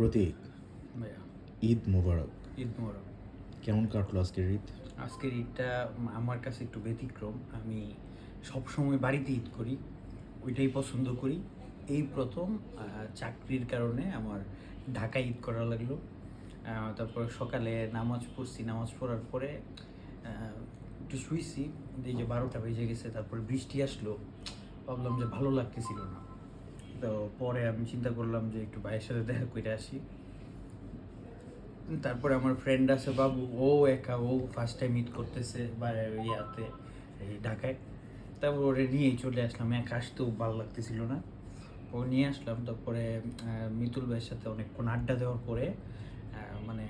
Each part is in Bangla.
প্রতীক ভাইয়া। ঈদ মোবারক। ঈদ মোহরম কেমন কাটলো আজকের ঈদ? আজকের ঈদটা আমার কাছে একটু ব্যতিক্রম। আমি সব সময় বাড়িতে ঈদ করি ওইটাই পছন্দ করি। এই প্রথম চাকরির কারণে আমার ঢাকায় ঈদ করা লাগল। তারপর সকালে নামাজ পড়ছি। নামাজ পড়ার পরে একটু শুইছি। এই যে বারোটা বেজে গেছে তারপরে বৃষ্টি আসলো। ভাবলাম যে ভালো লাগতেছিল না। তো পরে আমি চিন্তা করলাম যে একটু ভাইয়ের সাথে দেখা করে আসি। তারপরে আমার ফ্রেন্ড আছে বাবু ও একা ও ফার্স্ট টাইম মিট করতেছে বা ইয়াতে এই ঢাকায়। তারপর ওরে নিয়েই চলে আসলাম একা আসতেও ভালো লাগতেছিল না। ও নিয়ে আসলাম তারপরে মিতুল ভাইয়ের সাথে অনেকক্ষণ আড্ডা দেওয়ার পরে মানে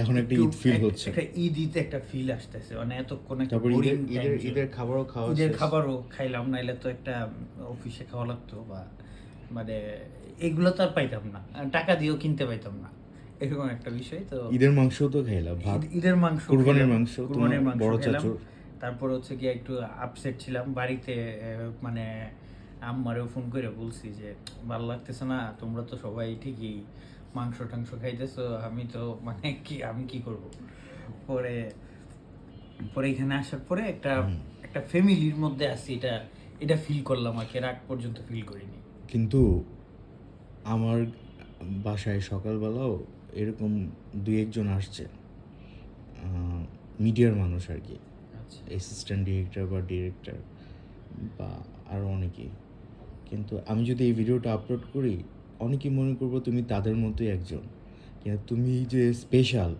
এখন একটা ঈদ ফিল হচ্ছে। একটা ঈদ ঈদ একটা ফিল আসতেছে মানে এতক্ষণ একটা তারপর ঈদের ঈদের খাবারও খাওয়া ঈদের খাবারও খাইলাম নাইলে তো একটা অফিসে খাওয়া লাগতো বা মানে এগুলো তো আর পাইতাম না। টাকা দিয়েও কিনতে পাইতাম না। এরকম একটা বিষয় তো ঈদের মাংস তো খাইলাম ভাত ঈদের মাংস কুরবানির মাংস, কুরবানির মাংস বড় খেলাম। চাচুর। তারপর হচ্ছে গিয়ে একটু আপসেট ছিলাম। বাড়িতে মানে আম্মারেও ফোন করে বলছি যে ভালো লাগতেছে না তোমরা তো সবাই ঠিকই মাংস টাংস খাইতেছো আমি তো মানে কি আমি কি করব? পরে পরে এখানে আসার পরে একটা একটা ফ্যামিলির মধ্যে আছি এটা এটা ফিল করলাম আর কি। এর আগ পর্যন্ত ফিল করিনি। কিন্তু আমার বাসায় সকালবেলাও এরকম দু একজন আসছে মিডিয়ার মানুষ আর কি। আচ্ছা। অ্যাসিস্ট্যান্ট ডিরেক্টর বা ডিরেক্টর বা আরও অনেকেই। কিন্তু আমি যদি এই ভিডিওটা আপলোড করি অনেকেই মনে করব তুমি তাদের মতোই একজন। কিন্তু তুমি যে স্পেশাল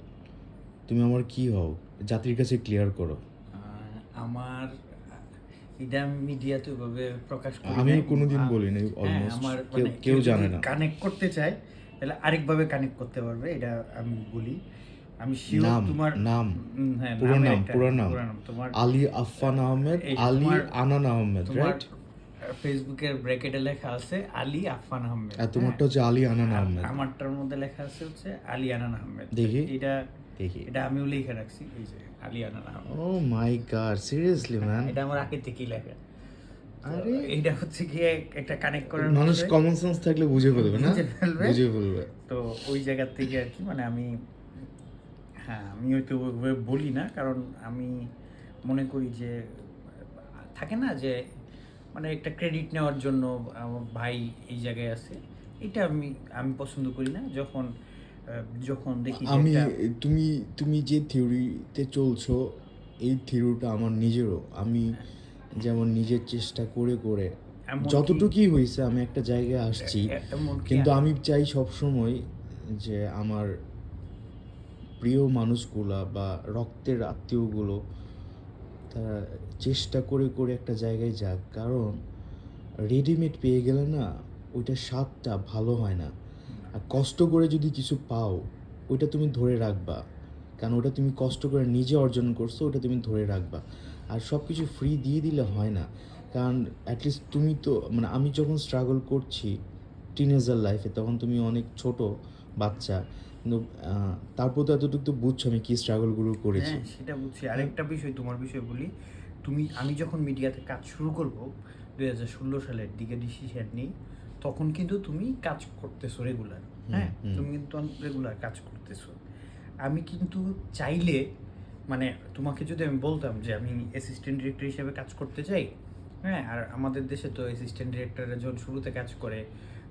তুমি আমার কি হও? জাতির কাছে ক্লিয়ার করো। আমার এটা মিডিয়াতে ওইভাবে প্রকাশ করি নাই। কোনোদিন বলি নাই, হ্যাঁ। আমার কেউ- কেউ জানে না। কানেক্ট করতে চায় তাহলে আরেকভাবে কানেক্ট করতে পারবে এটা আমি বলি আমি শিওর তোমার নাম হ্যাঁ, পুরো নাম পুরো নাম তোমার আলী আফফান আহমেদ আলী আনান আহমেদ রাইট ফেসবুকের ব্র্যাকেটে লেখা আছে আলী আফফান আহমেদ আর তোমারটা হচ্ছে আলী আনান হ্যাঁ, আহমেদ আমারটার মধ্যে লেখা আছে হচ্ছে আলী আনান আহমেদ দেখি। এটা দেখি। এটা আমিও লিখে রাখছি এই যে Ali Anan Ahmed oh my god seriously man. এটা আমার আগে থেকেই লেখা? আরে। এটা হচ্ছে গিয়ে একটা কানেক্ট করার মানুষ কমন সেন্স থাকলে বুঝে ফেলবে না? বুঝে ফেলবে। তো ওই জায়গা থেকে আর কি মানে আমি হ্যাঁ আমি হয়তো ওইভাবে বলি না কারণ আমি মনে করি যে থাকে না যে মানে একটা ক্রেডিট নেওয়ার জন্য আমার ভাই এই জায়গায় আছে। এটা আমি আমি পছন্দ করি না। যখন যখন দেখি আমি তুমি তুমি যে থিওরিতে চলছো এই থিওরিটা আমার নিজেরও। আমি যেমন নিজের চেষ্টা করে করে যতটুকুই হয়েছে আমি একটা জায়গায় আসছি। কিন্তু আমি চাই সব সময় যে আমার প্রিয় মানুষগুলা বা রক্তের আত্মীয়গুলো তারা চেষ্টা করে করে একটা জায়গায় যাক। কারণ রেডিমেড পেয়ে গেলে না ওইটা স্বাদটা ভালো হয় না। আর কষ্ট করে যদি কিছু পাও, ওইটা তুমি ধরে রাখবা। কারণ ওটা তুমি কষ্ট করে নিজে অর্জন করছ, ওটা তুমি ধরে রাখবা। আর সব কিছু ফ্রি দিয়ে দিলে হয় না। কারণ অ্যাটলিস্ট তুমি তো মানে আমি যখন স্ট্রাগল করছি টিনেজার লাইফে তখন তুমি অনেক ছোট বাচ্চা। কিন্তু তারপর তো এতটুকু তো বুঝছ আমি কি স্ট্রাগলগুলো করেছি। হ্যাঁ সেটা বুঝছি। আরেকটা বিষয় তোমার বিষয় বলি। তুমি, আমি যখন মিডিয়াতে কাজ শুরু করব, দুই হাজার ষোলো সালের দিকে ডিসিশন নিই তখন কিন্তু তুমি কাজ করতেছো রেগুলার হ্যাঁ? তুমি কিন্তু রেগুলার কাজ করতেছো। আমি কিন্তু চাইলে মানে তোমাকে যদি আমি বলতাম যে আমি অ্যাসিস্ট্যান্ট ডিরেক্টর হিসেবে কাজ করতে চাই হ্যাঁ? আর আমাদের দেশে তো অ্যাসিস্ট্যান্ট ডিরেক্টররা যখন শুরুতে কাজ করে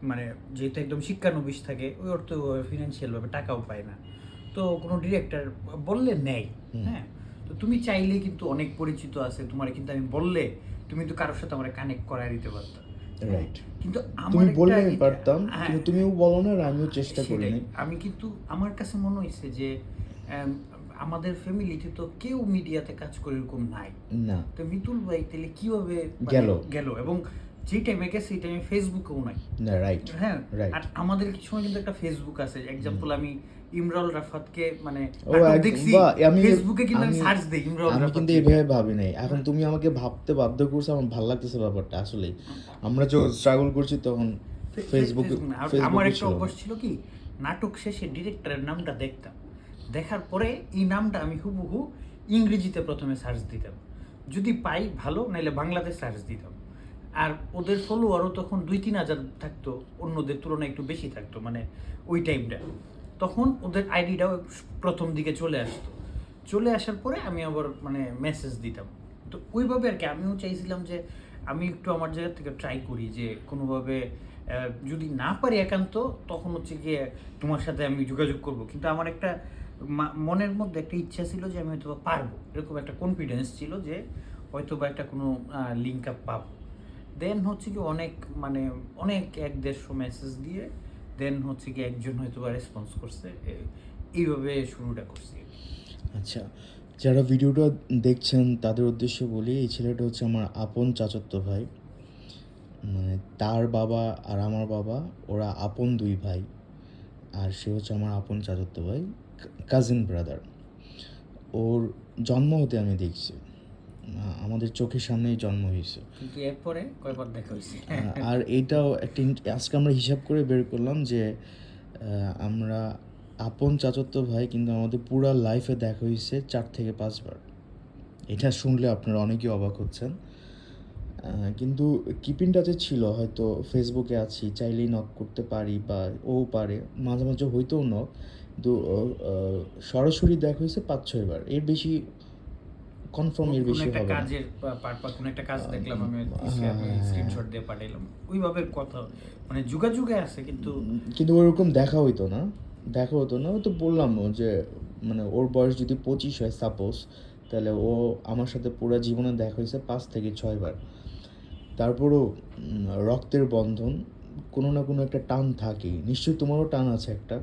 মানে যেহেতু একদম শিক্ষানবিশ থাকে ওই অর্থ ফিনান্সিয়ালভাবে টাকাও পায় না। তো কোনো ডিরেক্টর বললে নেয় হ্যাঁ? তো তুমি চাইলে কিন্তু অনেক পরিচিত আছে তোমার কিন্তু আমি বললে তুমি তো কারোর সাথে আমার কানেক্ট করায় দিতে পারতো। রাইট কিন্তু তুমি বললে পারতাম হ্যাঁ, কিন্তু তুমিও বলো না আর আমিও চেষ্টা। করিনি আমি কিন্তু আমার কাছে মনে হয়েছে যে আমাদের ফ্যামিলিতে তো কেউ মিডিয়াতে কাজ করে এরকম নাই। না। তো মিতুল ভাই তাহলে কীভাবে মানে গেল। গেল? এবং যে টাইমে গেছে সেই টাইমে ফেসবুকেও নাই। না রাইট হ্যাঁ. আর আমাদের কিছু সময় কিন্তু একটা ফেসবুক আছে। এক্সাম্পল আমি ইমরান রাফাতকে মানে দেখছি আমি ফেসবুকে কিন্তু সার্চ দিই ইমরান আমি কিন্তু এইভাবে ভাবি নাই। এখন তুমি আমাকে ভাবতে বাধ্য করছ আমার ভালো লাগতেছে ব্যাপারটা আসলে আমরা যখন স্ট্রাগল করছি তখন ফেসবুক আমার একটা অভ্যাস ছিল কি নাটক শেষে ডিরেক্টরের নামটা দেখতাম। দেখার পরে এই নামটা আমি হুবহু ইংরেজিতে প্রথমে সার্চ দিতাম। যদি পাই ভালো নাইলে বাংলাতে সার্চ দিতাম। আর ওদের ফলোয়ারও তখন দুই তিন হাজার থাকতো অন্যদের তুলনায় একটু বেশি থাকতো মানে ওই টাইমটা তখন ওদের আইডিটাও প্রথম দিকে চলে আসতো। চলে আসার পরে আমি আবার মানে মেসেজ দিতাম। তো ওইভাবে আর কি আমিও চাইছিলাম যে, আমি একটু আমার জায়গা থেকে ট্রাই করি যে, কোনোভাবে যদি না পারি একান্ত, তখন হচ্ছে গিয়ে তোমার সাথে আমি যোগাযোগ করব। কিন্তু আমার একটা মনের মধ্যে একটা ইচ্ছা ছিল যে, আমি হয়তো বা পারব। এরকম একটা কনফিডেন্স ছিল যে হয়তো বা একটা কোনো লিঙ্ক আপ পাবো। দেন হচ্ছে কি অনেক মানে অনেক এক দেড়শো মেসেজ দিয়ে দেন হচ্ছে কি একজন হয়তো বা রেসপন্স করছে। এইভাবে শুরুটা করছি। আচ্ছা যারা ভিডিওটা দেখছেন, তাদের উদ্দেশ্যে বলি, এই ছেলেটা হচ্ছে আমার আপন চাচাতো ভাই। মানে তার বাবা আর আমার বাবা, ওরা আপন দুই ভাই। আর সে হচ্ছে আমার আপন চাচাতো ভাই কাজিন ব্রাদার ওর জন্ম হতে আমি দেখছি। আমাদের চোখের সামনেই জন্ম হয়েছে। কিন্তু এরপরে কয়বার দেখা হয়েছে? আর এইটাও একটা আজকে আমরা হিসাব করে বের করলাম যে আমরা আপন চাচত্ব ভাই কিন্তু আমাদের পুরো লাইফে দেখা হয়েছে চার থেকে পাঁচবার। এটা শুনলে আপনারা অনেকেই অবাক হচ্ছেন। কিন্তু কিপিং টাচে ছিল হয়তো ফেসবুকে আছি চাইলেই নক করতে পারি বা ও পারে মাঝে মাঝে হইতেও নক কিন্তু সরাসরি দেখা হয়েছে পাঁচ ছয়বার। এর বেশি কনফার্ম এর একটা হবে কাজের পার্ট বা কোনো একটা কাজ দেখলাম আমি হ্যাঁ, হ্যাঁ, স্ক্রিনশট দিয়ে পাঠাইলাম। ওইভাবে কথা মানে যুগাযুগে আছে কিন্তু কিন্তু ওরকম দেখা হইতো না। দেখা হতো না ও তো বললাম যে মানে ওর বয়স যদি পঁচিশ হয় সাপোজ তাহলে ও আমার সাথে পুরো জীবনে দেখা হয়েছে পাঁচ থেকে ছয়বার তারপরও রক্তের বন্ধন কোনো না কোনো একটা টান থাকেই। নিশ্চয়ই তোমারও টান আছে একটা।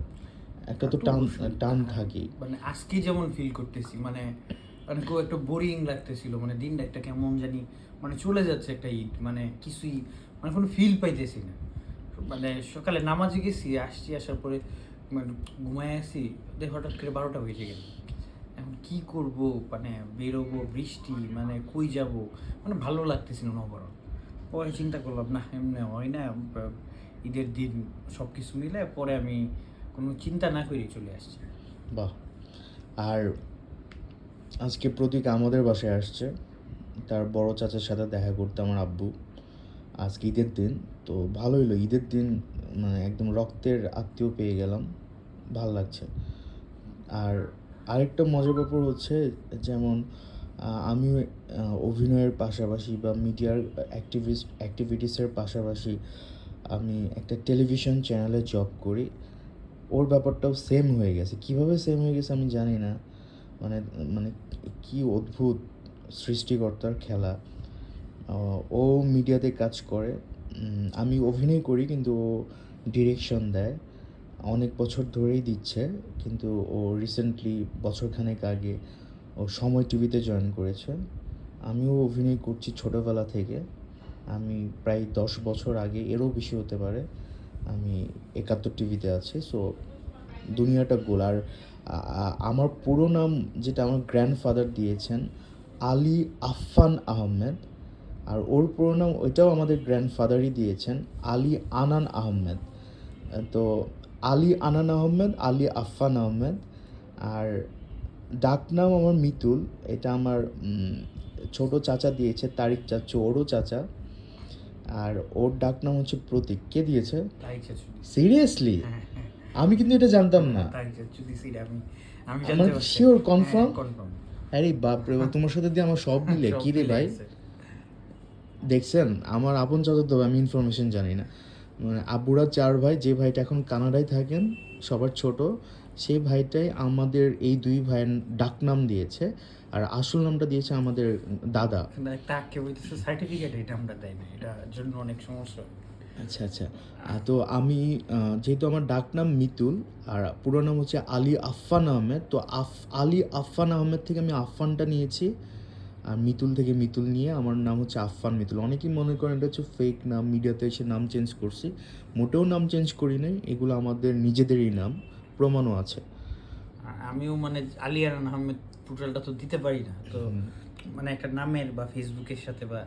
একটা তো টান টান থাকেই। মানে আজকে যেমন ফিল করতেছি মানে মানে খুব একটা বোরিং লাগতেছিল। মানে দিনটা একটা কেমন জানি মানে চলে যাচ্ছে একটা ঈদ। মানে কিছুই মানে কোনো ফিল পাইতেছি না। মানে সকালে নামাজে গেছি, আসছি, আসার পরে মানে ঘুমায় আসি দেখ হঠাৎ করে বারোটা বেজে গেল। এখন কি করব? মানে বেরোবো, বৃষ্টি মানে কই যাব? মানে ভালো লাগতেছিল না বড় পরে চিন্তা করলাম, না, এমনি হয় না ঈদের দিন সব কিছু মিলে পরে আমি কোনো চিন্তা না করেই চলে আসছি। বাহ। আর আজকে প্রতীক আমাদের বাসায় আসছে। তার বড় চাচার সাথে দেখা করতে আমার আব্বু। আজকে ঈদের দিন তো ভালো হলো। ঈদের দিন মানে একদম রক্তের আত্মীয় পেয়ে গেলাম। ভালো লাগছে। আর আরেকটা মজার ব্যাপার হচ্ছে যেমন আহ, আমি অভিনয়ের পাশাপাশি বা মিডিয়ার অ্যাক্টিভিস অ্যাক্টিভিটিসের পাশাপাশি আমি একটা টেলিভিশন চ্যানেলে জব করি। ওর ব্যাপারটাও সেম হয়ে গেছে। কীভাবে সেম হয়ে গেছে আমি জানি না। মানে মানে কি অদ্ভুত সৃষ্টিকর্তার খেলা। ও মিডিয়াতে কাজ করে। আমি অভিনয় করি, কিন্তু ও ডিরেকশন দেয়। অনেক বছর ধরেই দিচ্ছে, কিন্তু ও রিসেন্টলি বছরখানেক আগে ও সময় টিভিতে জয়েন করেছে। আমিও অভিনয় করছি ছোটোবেলা থেকে। আমি প্রায় দশ বছর আগে, এরও বেশি হতে পারে, আমি একাত্তর টিভিতে আছি সো দুনিয়াটা গোল। আর আমার পুরো নাম যেটা আমার গ্র্যান্ডফাদার দিয়েছেন আলী আফফান আহমেদ। আর ওর পুরো নাম ওইটাও আমাদের গ্র্যান্ডফাদারই দিয়েছেন আলী আনান আহমেদ। তো আলী আনান আহমেদ আলী আফফান আহমেদ। আর ডাকনাম আমার মিতুল এটা আমার ছোট চাচা দিয়েছে তারিক চাচু ওরও চাচা। আর ওর ডাকনাম হচ্ছে প্রতীক। কে দিয়েছে? সিরিয়াসলি আমি কিন্তু এটা জানতাম না। রে আমার confirm? কনফার্ম আরে বাপরে বাপ, তোমার সাথে দিয়ে আমার সব মিলে কি রে ভাই? দেখছেন আমার আপন চাচা তো আমি ইনফরমেশন জানি না। মানে আব্বুরা চার ভাই যে ভাইটা এখন কানাডায় থাকেন সবার ছোট সেই ভাইটাই আমাদের এই দুই ভাইয়ের ডাকনাম দিয়েছে আর আসল নামটা দিয়েছে আমাদের দাদা। বইতেছে সার্টিফিকেট এটা আমরা দেয় না এটার জন্য অনেক সমস্যা। আচ্ছা আচ্ছা। তো আমি যেহেতু আমার ডাকনাম মিতুল আর পুরো নাম হচ্ছে আলী আফফান আহমেদ তো আফ আলী আফফান আহমেদ থেকে আমি আফফানটা নিয়েছি আর মিতুল থেকে মিতুল নিয়ে আমার নাম হচ্ছে আফফান মিতুল। অনেকেই মনে করেন এটা হচ্ছে ফেক নাম মিডিয়াতে এসে নাম চেঞ্জ করছি। মোটেও নাম চেঞ্জ করি নাই এগুলো আমাদের নিজেদেরই নাম প্রমাণও আছে। আমিও মানে আলিয়ার আহমেদ টোটালটা তো দিতে পারি না। তো মানে একটা নামের বা ফেসবুকের সাথে বা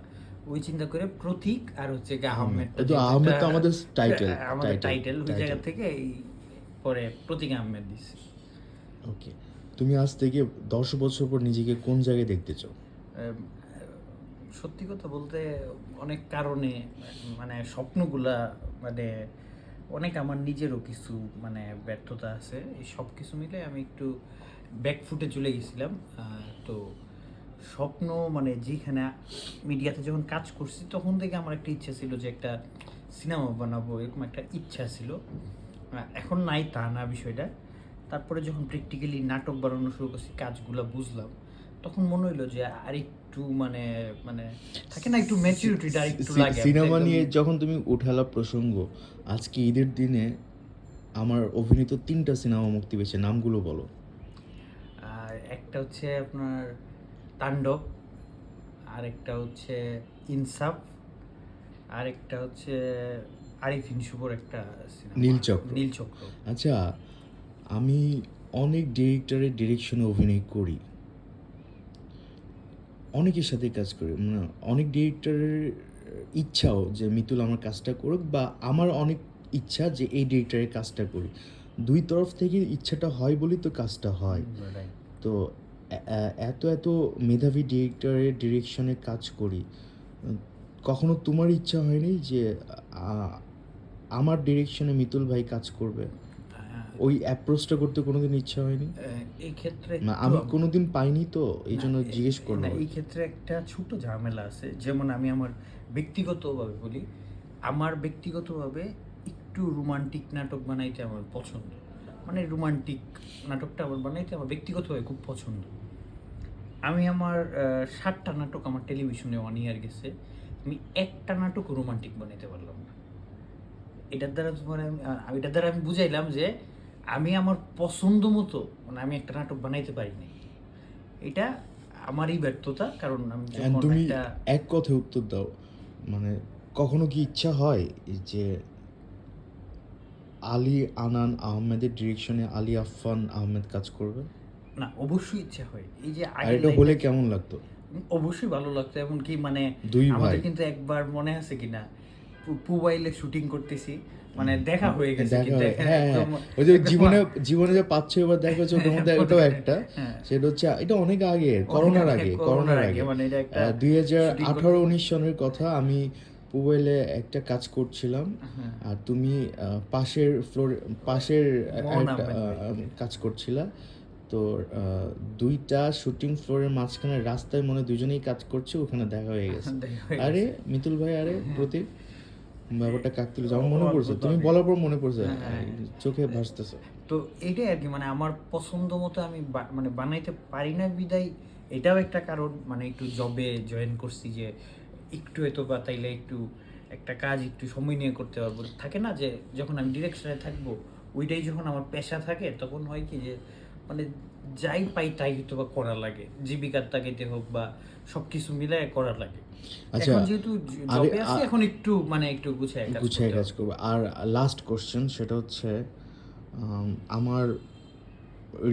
ওই চিন্তা করে প্রতীক আর হচ্ছে গিয়ে আহমেদ তো আহমেদ তো আমাদের টাইটেল আমাদের টাইটেল ওই জায়গা থেকে এই পরে প্রতীক আহমেদ দিছি। ওকে তুমি আজ থেকে দশ বছর পর নিজেকে কোন জায়গায় দেখতে চাও? সত্যি কথা বলতে অনেক কারণে মানে স্বপ্নগুলা মানে অনেক আমার নিজেরও কিছু মানে ব্যর্থতা আছে। এই সব কিছু মিলে আমি একটু ব্যাকফুটে চলে গেছিলাম। তো স্বপ্ন মানে যেখানে মিডিয়াতে যখন কাজ করছি তখন থেকে আমার একটা ইচ্ছা ছিল যে একটা সিনেমা বানাবো এরকম একটা ইচ্ছা ছিল। এখন নাই তা না বিষয়টা। তারপরে যখন প্র্যাকটিক্যালি নাটক বানানো শুরু করছি কাজগুলো বুঝলাম তখন মনে হইল যে আরেকটু মানে মানে থাকে না একটু ম্যাচুরিটিটা একটু লাগে। সিনেমা নিয়ে যখন তুমি উঠালা প্রসঙ্গ আজকে ঈদের দিনে আমার অভিনীত তিনটা সিনেমা মুক্তি পেয়েছে নামগুলো বলো। আর একটা হচ্ছে আপনার তাণ্ডব আর একটা হচ্ছে ইনসাফ আর একটা হচ্ছে আরিফিন শুভর একটা নীলচক্র। নীলচক্র আচ্ছা আমি অনেক ডিরেক্টরের ডিরেকশনে অভিনয় করি। অনেকের সাথে কাজ করি। মানে অনেক ডিরেক্টরের ইচ্ছাও যে মিতুল আমার কাজটা করুক বা আমার অনেক ইচ্ছা যে এই ডিরেক্টরের কাজটা করি। দুই তরফ থেকে ইচ্ছাটা হয় বলেই তো কাজটা হয়। তো এত এত মেধাবী ডিরেক্টরের ডিরেকশনে কাজ করি কখনো তোমার ইচ্ছা হয়নি যে আমার ডিরেকশনে মিতুল ভাই কাজ করবে? হ্যাঁ, ওই অ্যাপ্রোচটা করতে কোনোদিন ইচ্ছা হয়নি? এই ক্ষেত্রে আমি কোনোদিন পাইনি তো এই জন্য জিজ্ঞেস না, করলাম। এই ক্ষেত্রে একটা ছোট ঝামেলা আছে যেমন আমি আমার ব্যক্তিগতভাবে বলি আমার ব্যক্তিগতভাবে একটু রোমান্টিক নাটক বানাইতে আমার পছন্দ। মানে রোমান্টিক নাটকটা আমার বানাইতে আমার ব্যক্তিগতভাবে খুব পছন্দ। আমি আমার ষাটটা নাটক আমার টেলিভিশনে ওয়ান ইয়ার গেছে। আমি একটা নাটক রোমান্টিক বানাইতে পারলাম না। এটার দ্বারা তোমার আমি এটার দ্বারা আমি বুঝাইলাম যে আমি আমার পছন্দ মতো মানে আমি একটা নাটক বানাইতে পারিনি এটা আমারই ব্যর্থতা কারণ আমি তুমি এক কথায় উত্তর দাও মানে কখনো কি ইচ্ছা হয় যে আলী আনান আহমেদের ডিরেকশনে আলী আফফান আহমেদ কাজ করবে? না অবশ্যই ইচ্ছা হয়। এই যে এটা হলে কেমন লাগতো? অবশ্যই ভালো লাগতো এমনকি মানে দুই আমাদের ভাই। কিন্তু একবার মনে আছে কিনা? পুবাইলে শুটিং করতেছি মানে দেখা হয়ে গেছে কিন্তু হয়- হ্যাঁ ওই যে জীবনে জীবনে যে পাঁচ ছয় বার দেখা হচ্ছে ওটার মধ্যে হ্যাঁ, একটা। হ্যাঁ। সেটা হচ্ছে এটা অনেক আগে করোনার আগে করোনার আগে মানে এটা একটা দুই হাজার আঠারো উনিশ সনের কথা আমি পুবেলে একটা কাজ করছিলাম। হ্যাঁ। আর তুমি পাশের ফ্লোর পাশের কাজ করছিলা। তো দুইটা শুটিং ফ্লোরের মাঝখানে রাস্তায় মনে দুজনেই কাজ করছে ওখানে দেখা হয়ে গেছে। আরে মিতুল ভাই আরে প্রতীক ব্যাপারটা কাকতুল আমার মনে পড়ছে। তুমি বলার পর মনে পড়ছে। হ্যাঁ। চোখে ভাসতেছে। তো এইটাই আর কি মানে আমার পছন্দ মতো আমি মানে বানাইতে পারি না বিদায়। এটাও একটা কারণ মানে একটু জবে জয়েন করছি যে একটু এত বা তাইলে একটু একটা কাজ একটু সময় নিয়ে করতে পারব। থাকে না যে যখন আমি ডিরেকশনে থাকব ওইটাই যখন আমার পেশা থাকে তখন হয় কি যে মানে যাই পাই তাই হয়তো বা করা লাগে। জীবিকার তাগিদে হোক বা সবকিছু মিলে করা লাগে। আচ্ছা, এখন যেহেতু জবে আছি এখন একটু মানে একটু গুছায় কাজ গুছিয়ে কাজ। করব। আর লাস্ট কোশ্চেন সেটা হচ্ছে আমার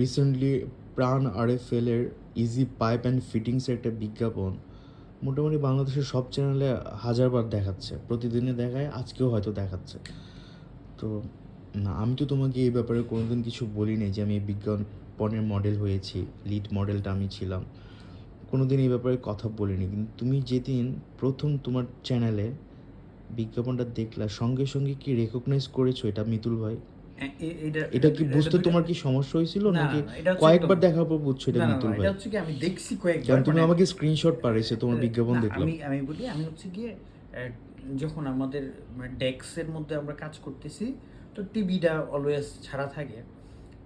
রিসেন্টলি প্রাণ আরএফএল এর ইজি পাইপ অ্যান্ড ফিটিংসের একটা বিজ্ঞাপন মোটামুটি বাংলাদেশের সব চ্যানেলে হাজারবার দেখাচ্ছে। প্রতিদিনে দেখায়, আজকেও হয়তো দেখাচ্ছে। তো, না, আমি তো তোমাকে এই ব্যাপারে কোনোদিন কিছু বলিনি যে আমি বিজ্ঞাপনের মডেল হয়েছি লিড মডেলটা আমি ছিলাম। কোনোদিন এই ব্যাপারে কথা বলিনি। কিন্তু তুমি যেদিন প্রথম তোমার চ্যানেলে বিজ্ঞাপনটা দেখলা, সঙ্গে সঙ্গে কি রেকগনাইজ করেছ এটা মিতুল ভাই? এটা এটা কি বুঝতে তোমার কি সমস্যা হয়েছিল নাকি কয়েকবার দেখার পর বুঝছ এটা না, না, না, মিতুল ভাই এটা হচ্ছে কি আমি দেখছি কয়েকবার তুমি মানে- আমাকে স্ক্রিনশট পাঠিয়েছো তোমার বিজ্ঞাপন দেখলাম। আমি আমি বলি আমি হচ্ছে গিয়ে যখন আমাদের ডেস্কের মধ্যে আমরা কাজ করতেছি তো টিভিটা অলওয়েজ ছাড়া থাকে।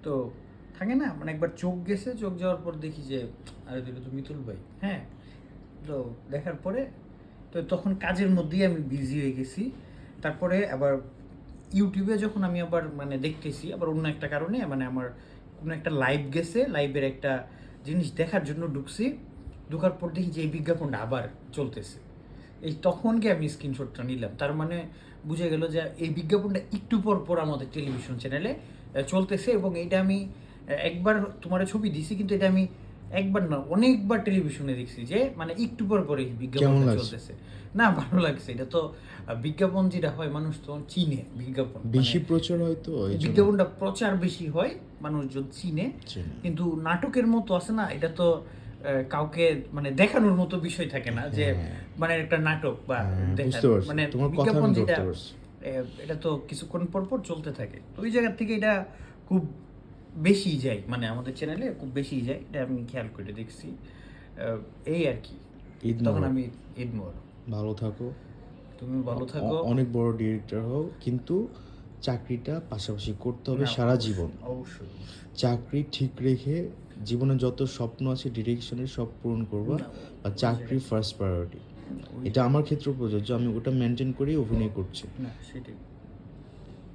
তো থাকে না মানে একবার চোখ গেছে চোখ যাওয়ার পর দেখি যে আরে দিল তো মিতুল ভাই হ্যাঁ? তো দেখার পরে তো তখন কাজের মধ্যেই আমি বিজি হয়ে গেছি। তারপরে আবার ইউটিউবে যখন আমি আবার মানে দেখতেছি, আবার অন্য একটা কারণে মানে আমার কোনো একটা লাইভ গেছে লাইভের একটা জিনিস দেখার জন্য ঢুকছি, ঢোকার পর দেখি যে এই বিজ্ঞাপনটা আবার চলতেছে। এই তখন গিয়ে আমি স্ক্রিনশটটা নিলাম। তার মানে বুঝে গেল যে এই বিজ্ঞাপনটা একটু পর পর আমাদের টেলিভিশন চ্যানেলে চলতেছে এবং এটা আমি একবার তোমার ছবি দিছি, কিন্তু এটা আমি একবার না অনেকবার টেলিভিশনে দেখছি যে মানে একটু পর পরে লাগছে? চলতেছে। না ভালো লাগছে। এটা তো বিজ্ঞাপন যেটা হয় মানুষ তো চিনে বিজ্ঞাপন। মানে বেশি প্রচার এই জন্য। বিজ্ঞাপনটা প্রচার বেশি হয় মানুষজন চিনে। কিন্তু নাটকের মতো আছে না এটা তো কাউকে মানে দেখানোর মতো বিষয় থাকে না যে হ্যাঁ। মানে একটা নাটক বা হ্যাঁ, মানে বিজ্ঞাপন যেটা এটা তো কিছুক্ষণ পর পর চলতে থাকে। তো ওই জায়গা থেকে এটা খুব বেশি যায় মানে আমাদের চ্যানেলে খুব বেশি যায় এটা আমি খেয়াল করে দেখছি। এই আর কি। তখন আমি ঈদ মোবারক। ভালো থাকো। তুমি ভালো থাকো। অনেক বড় ডিরেক্টর হও কিন্তু চাকরিটা পাশাপাশি করতে হবে সারা জীবন। অবশ্যই চাকরি ঠিক রেখে জীবনে যত স্বপ্ন আছে ডিরেকশনের সব পূরণ করবা আর চাকরি ফার্স্ট প্রায়োরিটি এটা আমার ক্ষেত্রে প্রযোজ্য আমি ওটা মেনটেন করেই অভিনয় করছি। না সেটাই।